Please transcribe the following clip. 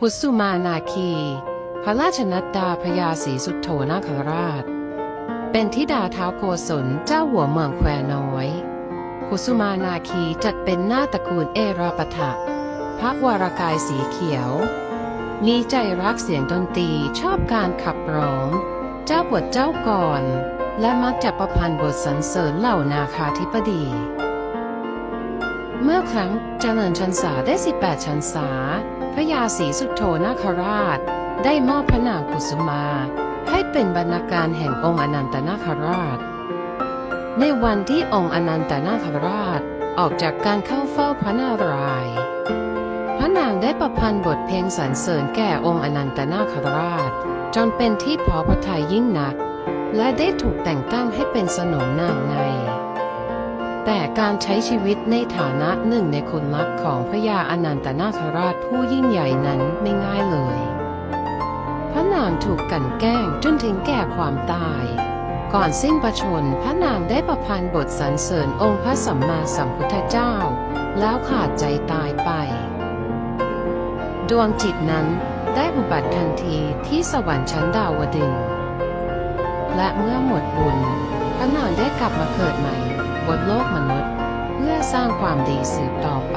กุสุมานาคี พระราชนัดดาพระยาศรีสุโธนาคราช เป็นธิดาเท้าวโกศลเจ้าหัวเมืองแควน้อย กุสุมานาคีจัดเป็นหน้าตระกูลเอราปทะพระวรากายสีเขียว มีใจรักเสียงดนตรีชอบการขับร้อง เจ้าบทเจ้าก่อน และมักจะประพันธ์บทสรรเสริญเหล่านาคาธิปดี เมื่อครั้งเจริญชันษาได้ 18 ชันษา พระยาศรีสุโธนาคราช ได้มอบพระนางกุสุมา ให้เป็นบรรณาการแห่งองค์อนันตนาคราช ในวันที่องค์อนันตนาคราชออกจากการเข้าเฝ้าพระนารายณ์พระนางได้ประพันธ์บทเพลงสรรเสริญแก่องค์อนันตนาคราช จนเป็นที่พอพระทัยยิ่งนัก และได้ถูกแต่งตั้งให้เป็นสนมนางใน แต่การใช้ชีวิตในฐานะหนึ่งในคนรักของพระยาอนันตนาคราชผู้ยิ่งใหญ่นั้นไม่ง่ายเลย พระนางถูกกันแกล้งจนถึงแก่ความตาย ก่อนสิ้นประชนม์พระนางได้ประพันธ์บทสรรเสริญองค์พระสัมมาสัมพุทธเจ้า แล้วขาดใจตายไป ดวงจิตนั้นได้อุบัติทันทีที่สวรรค์ชั้นดาวดึงและเมื่อหมดบุญพระนางได้กลับมาเกิดใหม่ บนโลกมนุษย์ เพื่อสร้างความดีสืบต่อไป